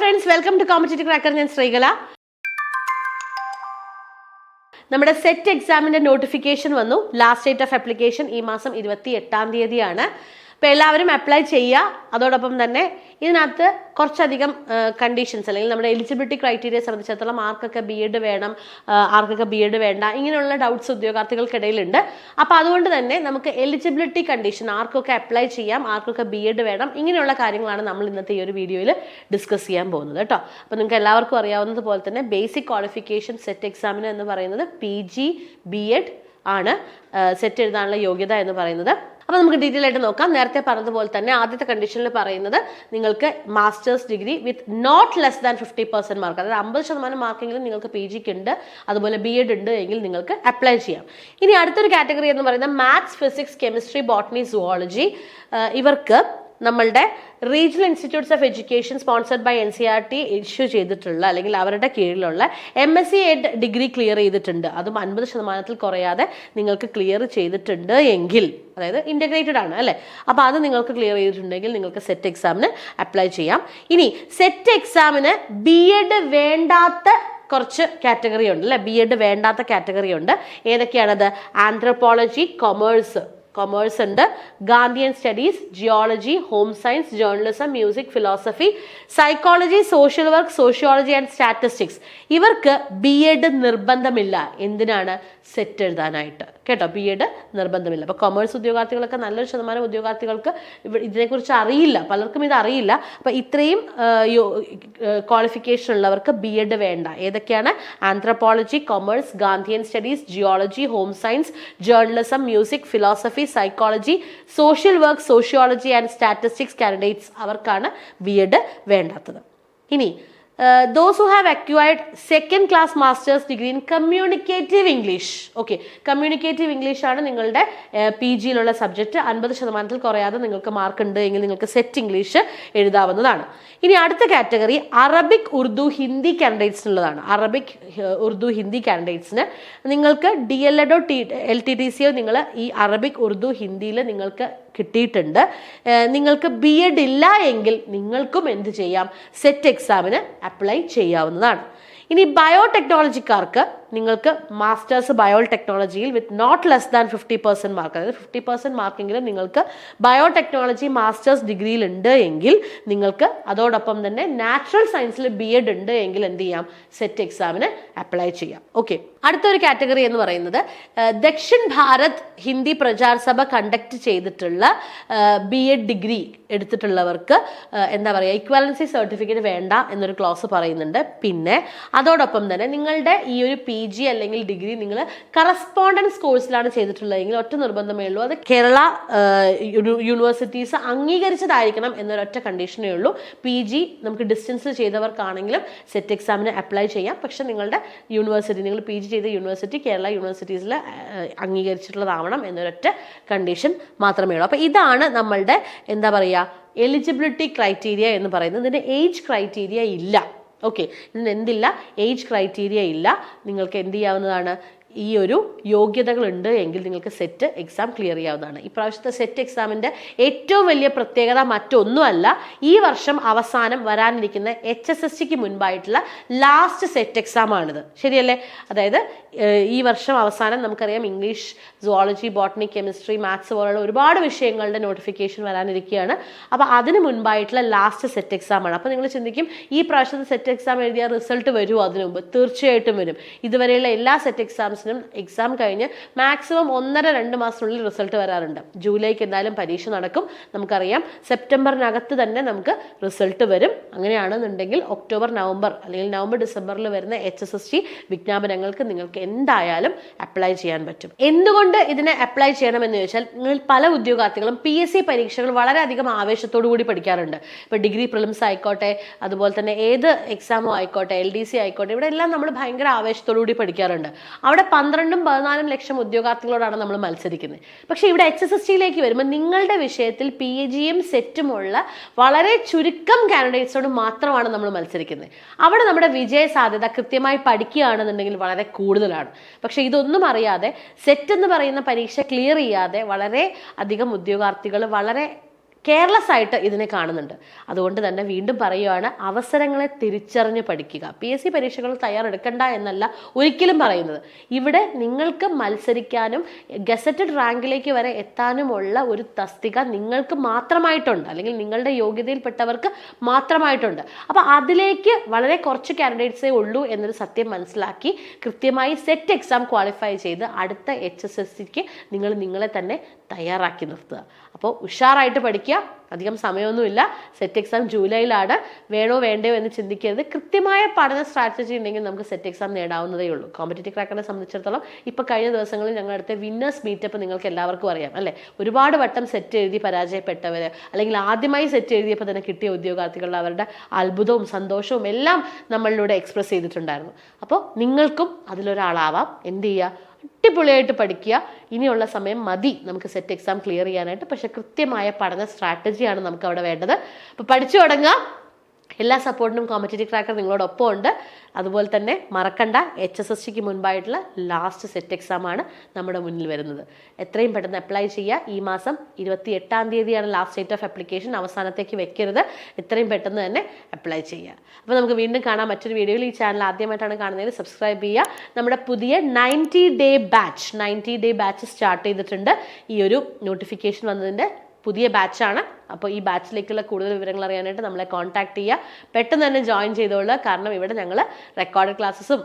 Friends welcome to competitive cracker ഞാൻ ശ്രീകല. നമ്മുടെ set എക്സാമിന്റെ നോട്ടിഫിക്കേഷൻ വന്നു. ലാസ്റ്റ് ഡേറ്റ് ഓഫ് ആപ്ലിക്കേഷൻ ഈ മാസം ഇരുപത്തി എട്ടാം തീയതിയാണ്. അപ്പോൾ എല്ലാവരും അപ്ലൈ ചെയ്യുക. അതോടൊപ്പം തന്നെ ഇതിനകത്ത് കുറച്ചധികം കണ്ടീഷൻസ് അല്ലെങ്കിൽ നമ്മുടെ എലിജിബിലിറ്റി ക്രൈറ്റീരിയ സംബന്ധിച്ചിടത്തോളം ആർക്കൊക്കെ ബി എഡ് വേണം ആർക്കൊക്കെ ബി എഡ് വേണ്ട ഇങ്ങനെയുള്ള ഡൗട്ട്സ് ഉദ്യോഗാർത്ഥികൾക്കിടയിലുണ്ട്. അപ്പോൾ അതുകൊണ്ട് തന്നെ നമുക്ക് എലിജിബിലിറ്റി കണ്ടീഷൻ ആർക്കൊക്കെ അപ്ലൈ ചെയ്യാം ആർക്കൊക്കെ ബി എഡ് വേണം ഇങ്ങനെയുള്ള കാര്യങ്ങളാണ് നമ്മൾ ഇന്നത്തെ ഈ ഒരു വീഡിയോയിൽ ഡിസ്കസ് ചെയ്യാൻ പോകുന്നത് കേട്ടോ. അപ്പോൾ നിങ്ങൾക്ക് എല്ലാവർക്കും അറിയാവുന്നത് പോലെ തന്നെ ബേസിക് ക്വാളിഫിക്കേഷൻ സെറ്റ് എക്സാമിന് എന്ന് പറയുന്നത് പി ജി ബി എഡ് ആണ് സെറ്റ് എഴുതാനുള്ള യോഗ്യത എന്ന് പറയുന്നത്. അപ്പോൾ നമുക്ക് ഡീറ്റെയിൽ ആയിട്ട് നോക്കാം. നേരത്തെ പറഞ്ഞതുപോലെ തന്നെ ആദ്യത്തെ കണ്ടീഷനിൽ പറയുന്നത് നിങ്ങൾക്ക് masters degree with not less than fifty percent mark അതായത് അമ്പത് ശതമാനം മാർക്കെങ്കിലും നിങ്ങൾക്ക് പി ജിക്ക് ഉണ്ട്. അതുപോലെ ബി എഡ് ഉണ്ട് എങ്കിൽ നിങ്ങൾക്ക് അപ്ലൈ ചെയ്യാം. ഇനി അടുത്തൊരു കാറ്റഗറി എന്ന് പറയുന്നത് maths physics chemistry botany zoology ഇവർക്ക് നമ്മളുടെ regional institutes of education sponsored by N C R T issue ചെയ്തിട്ടുള്ള അല്ലെങ്കിൽ അവരുടെ കീഴിലുള്ള M S C ed degree clear ചെയ്തിട്ടുണ്ട്. അതും അൻപത് ശതമാനത്തിൽ കുറയാതെ നിങ്ങൾക്ക് ക്ലിയർ ചെയ്തിട്ടുണ്ട് എങ്കിൽ അതായത് ഇന്റഗ്രേറ്റഡ് ആണ് അല്ലേ? അപ്പോൾ അത് നിങ്ങൾക്ക് ക്ലിയർ ചെയ്തിട്ടുണ്ടെങ്കിൽ നിങ്ങൾക്ക് സെറ്റ് എക്സാമിന് അപ്ലൈ ചെയ്യാം. ഇനി സെറ്റ് എക്സാമിന് ബി എഡ് വേണ്ടാത്ത കുറച്ച് കാറ്റഗറി ഉണ്ട് അല്ലേ? ബി എഡ് വേണ്ടാത്ത കാറ്റഗറി ഉണ്ട്. ഏതൊക്കെയാണത്? ആന്ത്രപ്പോളജി കൊമേഴ്സ് കൊമേഴ്സ് ഉണ്ട് Gandhian studies geology home science journalism music philosophy psychology social work sociology and statistics ഇവർക്ക് ബി എഡ് നിർബന്ധമില്ല. എന്തിനാണ്? സെറ്റ് എഴുതാനായിട്ട്. കേട്ടോ? ബി എഡ് നിർബന്ധമില്ല. അപ്പോൾ കൊമേഴ്സ് ഉദ്യോഗാർത്ഥികളൊക്കെ നല്ലൊരു ശതമാനം ഉദ്യോഗാർത്ഥികൾക്ക് ഇതിനെക്കുറിച്ച് അറിയില്ല. പലർക്കും ഇത് അറിയില്ല. അപ്പോൾ ഇത്രയും ക്വാളിഫിക്കേഷൻ ഉള്ളവർക്ക് ബി എഡ് വേണ്ട. ഏതൊക്കെയാണ്? Anthropology commerce Gandhian studies geology home science journalism music philosophy psychology social work sociology and statistics candidates അവർക്കാണ് ബി എഡ് വേണ്ടാത്തത്. ഇനി those who have acquired second class masters degree in communicative English okay communicative English ആണ് നിങ്ങളുടെ P ജിയിലുള്ള subject അൻപത് ശതമാനത്തിൽ കുറയാതെ നിങ്ങൾക്ക് mark ഉണ്ട് എങ്കിൽ നിങ്ങൾക്ക് സെറ്റ് ഇംഗ്ലീഷ് എഴുതാവുന്നതാണ്. ഇനി അടുത്ത കാറ്റഗറി അറബിക് ഉർദു ഹിന്ദി കാൻഡിഡേറ്റ്സിനുള്ളതാണ് അറബിക് ഉർദു ഹിന്ദി കാൻഡിഡേറ്റ്സിന് നിങ്ങൾക്ക് ഡി എൽ എഡോ ടി എൽ ടി ടി സിയോ നിങ്ങൾ ഈ അറബിക് ഉർദു ഹിന്ദിയിൽ നിങ്ങൾക്ക് കിട്ടിയിട്ടുണ്ട്. നിങ്ങൾക്ക് ബി എഡ് ഇല്ല എങ്കിൽ നിങ്ങൾക്കും എന്ത് ചെയ്യാം? സെറ്റ് എക്സാമിന് അപ്ലൈ ചെയ്യാവുന്നതാണ്. ഇനി ബയോടെക്നോളജിക്കാർക്ക് നിങ്ങൾക്ക് masters ബയോടെക്നോളജിയിൽ with not less than fifty percent mark അതായത് ഫിഫ്റ്റി പെർസെന്റ് മാർക്കെങ്കിലും നിങ്ങൾക്ക് ബയോടെക്നോളജി മാസ്റ്റേഴ്സ് ഡിഗ്രിയിൽ ഉണ്ട് എങ്കിൽ നിങ്ങൾക്ക് അതോടൊപ്പം തന്നെ നാച്ചുറൽ സയൻസിൽ ബി എഡ് ഉണ്ട് എങ്കിൽ എന്ത് ചെയ്യാം? സെറ്റ് എക്സാമിന് അപ്ലൈ ചെയ്യാം. ഓക്കെ അടുത്തൊരു കാറ്റഗറി എന്ന് പറയുന്നത് ദക്ഷിൺ ഭാരത് ഹിന്ദി പ്രചാർ സഭ കണ്ടക്ട് ചെയ്തിട്ടുള്ള ബി എഡ് ഡിഗ്രി എടുത്തിട്ടുള്ളവർക്ക് എന്താ പറയുക ഇക്വാലൻസി സർട്ടിഫിക്കറ്റ് വേണ്ട എന്നൊരു ക്ലോസ് പറയുന്നുണ്ട്. പിന്നെ അതോടൊപ്പം തന്നെ നിങ്ങളുടെ ഈ ഒരു പി ജി അല്ലെങ്കിൽ ഡിഗ്രി നിങ്ങൾ കറസ്പോണ്ടൻസ് കോഴ്സിലാണ് ചെയ്തിട്ടുള്ളതെങ്കിൽ ഒറ്റ നിർബന്ധമേ ഉള്ളൂ. അത് കേരള യൂണിവേഴ്സിറ്റീസ് അംഗീകരിച്ചതായിരിക്കണം എന്നൊരൊറ്റ കണ്ടീഷനേ ഉള്ളൂ. പി ജി നമുക്ക് ഡിസ്റ്റൻസ് ചെയ്തവർക്കാണെങ്കിലും സെറ്റ് എക്സാമിന് അപ്ലൈ ചെയ്യാം. പക്ഷേ നിങ്ങളുടെ യൂണിവേഴ്സിറ്റി നിങ്ങൾ പി ജി ചെയ്ത യൂണിവേഴ്സിറ്റി കേരള യൂണിവേഴ്സിറ്റീസിൽ അംഗീകരിച്ചിട്ടുള്ളതാവണം എന്നൊരൊറ്റ കണ്ടീഷൻ മാത്രമേ ഉള്ളൂ. അപ്പോൾ ഇതാണ് നമ്മളുടെ എന്താ പറയുക എലിജിബിലിറ്റി ക്രൈറ്റീരിയ എന്ന് പറയുന്നത്. ഇതിന്റെ ഏജ് ക്രൈറ്റീരിയ ഇല്ല. ഓക്കെ ഇതിന് എന്തില്ല? ഏജ് ക്രൈറ്റീരിയ ഇല്ല. നിങ്ങൾക്ക് എന്ത് ചെയ്യാവുന്നതാണ്? ഈ ഒരു യോഗ്യതകളുണ്ട് എങ്കിൽ നിങ്ങൾക്ക് സെറ്റ് എക്സാം ക്ലിയർ ചെയ്യാവുന്നതാണ്. ഇപ്രാവശ്യത്തെ സെറ്റ് എക്സാമിന്റെ ഏറ്റവും വലിയ പ്രത്യേകത മറ്റൊന്നുമല്ല ഈ വർഷം അവസാനം വരാനിരിക്കുന്ന എച്ച് എസ് എസ് സിക്ക് മുൻപായിട്ടുള്ള ലാസ്റ്റ് സെറ്റ് എക്സാം ആണിത്. ശരിയല്ലേ? അതായത് ഈ വർഷം അവസാനം നമുക്കറിയാം English zoology botany chemistry maths പോലുള്ള ഒരുപാട് വിഷയങ്ങളുടെ നോട്ടിഫിക്കേഷൻ വരാനിരിക്കുകയാണ്. അപ്പോൾ അതിന് മുൻപായിട്ടുള്ള ലാസ്റ്റ് സെറ്റ് എക്സാമാണ് അപ്പോൾ നിങ്ങൾ ചിന്തിക്കും ഈ പ്രാവശ്യത്തെ സെറ്റ് എക്സാം എഴുതിയ റിസൾട്ട് വരുമോ അതിനു മുമ്പ് തീർച്ചയായിട്ടും വരും. ഇതുവരെയുള്ള എല്ലാ സെറ്റ് എക്സാംസിനും എക്സാം കഴിഞ്ഞ് മാക്സിമം ഒന്നര രണ്ട് മാസത്തിനുള്ളിൽ റിസൾട്ട് വരാറുണ്ട്. ജൂലൈക്ക് എന്തായാലും പരീക്ഷ നടക്കും. നമുക്കറിയാം സെപ്റ്റംബറിനകത്ത് തന്നെ നമുക്ക് റിസൾട്ട് വരും. അങ്ങനെയാണെന്നുണ്ടെങ്കിൽ ഒക്ടോബർ നവംബർ അല്ലെങ്കിൽ നവംബർ ഡിസംബറിൽ വരുന്ന എച്ച് എസ് എസ് ടി വിജ്ഞാപനങ്ങൾക്ക് നിങ്ങൾക്ക് എന്തായാലും അപ്ലൈ ചെയ്യാൻ പറ്റും. എന്തുകൊണ്ട് ഇതിനെ അപ്ലൈ ചെയ്യണമെന്ന് ചോദിച്ചാൽ നിങ്ങൾ പല ഉദ്യോഗാർത്ഥികളും പി എസ് സി പരീക്ഷകൾ വളരെയധികം ആവേശത്തോടു കൂടി പഠിക്കാറുണ്ട്. ഇപ്പോൾ ഡിഗ്രി പ്രിലിംസ് ആയിക്കോട്ടെ അതുപോലെ തന്നെ ഏത് എക്സാമോ ആയിക്കോട്ടെ എൽ ഡി സി ആയിക്കോട്ടെ ഇവിടെ എല്ലാം നമ്മൾ ഭയങ്കര ആവേശത്തോടു കൂടി പഠിക്കാറുണ്ട്. അവിടെ പന്ത്രണ്ടും പതിനാലും ലക്ഷം ഉദ്യോഗാർത്ഥികളോടാണ് നമ്മൾ മത്സരിക്കുന്നത്. പക്ഷേ ഇവിടെ എച്ച് എസ് എസ് ടിയിലേക്ക് വരുമ്പോൾ നിങ്ങളുടെ വിഷയത്തിൽ പി ജിയും സെറ്റുമുള്ള വളരെ ചുരുക്കം കാൻഡിഡേറ്റ്സോട് മാത്രമാണ് നമ്മൾ മത്സരിക്കുന്നത്. അവിടെ നമ്മുടെ വിജയ സാധ്യത കൃത്യമായി പഠിക്കുകയാണെന്നുണ്ടെങ്കിൽ വളരെ കൂടുതലാണ്. പക്ഷേ ഇതൊന്നും അറിയാതെ സെറ്റ് എന്ന് പറയുന്ന പരീക്ഷ ക്ലിയർ ചെയ്യാതെ വളരെ അധികം ഉദ്യോഗാർത്ഥികൾ വളരെ കെയർലെസ് ആയിട്ട് ഇതിനെ കാണുന്നുണ്ട്. അതുകൊണ്ട് തന്നെ വീണ്ടും പറയുകയാണ് അവസരങ്ങളെ തിരിച്ചറിഞ്ഞ് പഠിക്കുക. പി എസ് സി പരീക്ഷകൾ തയ്യാറെടുക്കണ്ട എന്നല്ല ഒരിക്കലും പറയുന്നത്. ഇവിടെ നിങ്ങൾക്ക് മത്സരിക്കാനും ഗസറ്റഡ് റാങ്കിലേക്ക് വരെ എത്താനുമുള്ള ഒരു തസ്തിക നിങ്ങൾക്ക് മാത്രമായിട്ടുണ്ട്. അല്ലെങ്കിൽ നിങ്ങളുടെ യോഗ്യതയിൽപ്പെട്ടവർക്ക് മാത്രമായിട്ടുണ്ട്. അപ്പോൾ അതിലേക്ക് വളരെ കുറച്ച് കാൻഡിഡേറ്റ്സേ ഉള്ളൂ എന്നൊരു സത്യം മനസ്സിലാക്കി കൃത്യമായി സെറ്റ് എക്സാം ക്വാളിഫൈ ചെയ്ത് അടുത്ത എച്ച് എസ് എസ് സിക്ക് നിങ്ങൾ നിങ്ങളെ തന്നെ തയ്യാറാക്കി നിർത്തുക. അപ്പോൾ ഉഷാറായിട്ട് പഠിക്കുക. അധികം സമയമൊന്നുമില്ല. Set exam ജൂലൈയിലാണ്. വേണോ വേണ്ടയോ എന്ന് ചിന്തിക്കരുത്. കൃത്യമായ പഠന സ്ട്രാറ്റജി ഉണ്ടെങ്കിൽ നമുക്ക് സെറ്റ് എക്സാം നേടാവുന്നതേ ഉള്ളൂ. കോമ്പറ്റേറ്റീവ് ക്രാക്കറിനെ സംബന്ധിച്ചിടത്തോളം ഇപ്പോൾ കഴിഞ്ഞ ദിവസങ്ങളിൽ ഞങ്ങളുടെ അടുത്ത വിന്നേഴ്സ് മീറ്റപ്പ് നിങ്ങൾക്ക് എല്ലാവർക്കും അറിയാം അല്ലേ? ഒരുപാട് വട്ടം സെറ്റ് എഴുതി പരാജയപ്പെട്ടവർ അല്ലെങ്കിൽ ആദ്യമായി സെറ്റ് എഴുതിയപ്പോൾ തന്നെ കിട്ടിയ ഉദ്യോഗാർത്ഥികൾ അവരുടെ അത്ഭുതവും സന്തോഷവും എല്ലാം നമ്മളിലൂടെ എക്സ്പ്രസ് ചെയ്തിട്ടുണ്ടായിരുന്നു. അപ്പോൾ നിങ്ങൾക്കും അതിലൊരാളാവാം. എന്ത് ചെയ്യുക? അടിപൊളിയായിട്ട് പഠിക്കുക. ഇനിയുള്ള സമയം മതി നമുക്ക് സെറ്റ് എക്സാം ക്ലിയർ ചെയ്യാനായിട്ട്. പക്ഷെ കൃത്യമായ പഠന സ്ട്രാറ്റജിയാണ് നമുക്ക് അവിടെ വേണ്ടത്. അപ്പോൾ പഠിച്ചു തുടങ്ങുക എല്ലാ സപ്പോർട്ടിനും കോമ്പറ്റേറ്റീവ് ക്രാക്കർ നിങ്ങളോടൊപ്പം ഉണ്ട് അതുപോലെ തന്നെ മറക്കണ്ട എച്ച് എസ് എസ് സിക്ക് മുൻപായിട്ടുള്ള ലാസ്റ്റ് സെറ്റ് എക്സാം ആണ് നമ്മുടെ മുന്നിൽ വരുന്നത്. എത്രയും പെട്ടെന്ന് അപ്ലൈ ചെയ്യുക. ഈ മാസം ഇരുപത്തി എട്ടാം തീയതിയാണ് ലാസ്റ്റ് ഡേറ്റ് ഓഫ് അപ്ലിക്കേഷൻ അവസാനത്തേക്ക് വെക്കരുത്. എത്രയും പെട്ടെന്ന് തന്നെ അപ്ലൈ ചെയ്യുക. അപ്പോൾ നമുക്ക് വീണ്ടും കാണാം മറ്റൊരു വീഡിയോയിൽ ഈ ചാനൽ ആദ്യമായിട്ടാണ് കാണുന്നതെങ്കിൽ സബ്സ്ക്രൈബ് ചെയ്യുക. നമ്മുടെ പുതിയ ninety day batch ninety day batch start ചെയ്തിട്ടുണ്ട്. ഈ ഒരു നോട്ടിഫിക്കേഷൻ വന്നതിന്റെ പുതിയ ബാച്ചാണ് അപ്പോൾ ഈ ബാച്ചിലേക്കുള്ള കൂടുതൽ വിവരങ്ങൾ അറിയാനായിട്ട് നമ്മളെ കോൺടാക്ട് ചെയ്യുക. പെട്ടെന്ന് തന്നെ ജോയിൻ ചെയ്തോളൂ കാരണം ഇവിടെ ഞങ്ങൾ റെക്കോർഡ് ക്ലാസ്സസും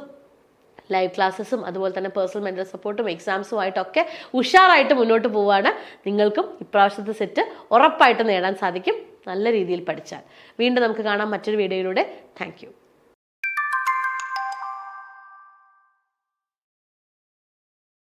ലൈവ് ക്ലാസ്സസും അതുപോലെ തന്നെ പേഴ്സണൽ മെന്റൽ സപ്പോർട്ടും എക്സാംസും ആയിട്ടൊക്കെ ഉഷാറായിട്ട് മുന്നോട്ട് പോവുകയാണ്. നിങ്ങൾക്കും ഇപ്രാവശ്യത്തെ സെറ്റ് ഉറപ്പായിട്ട് നേടാൻ സാധിക്കും. നല്ല രീതിയിൽ പഠിച്ചാൽ. വീണ്ടും നമുക്ക് കാണാം മറ്റൊരു വീഡിയോയിലൂടെ താങ്ക്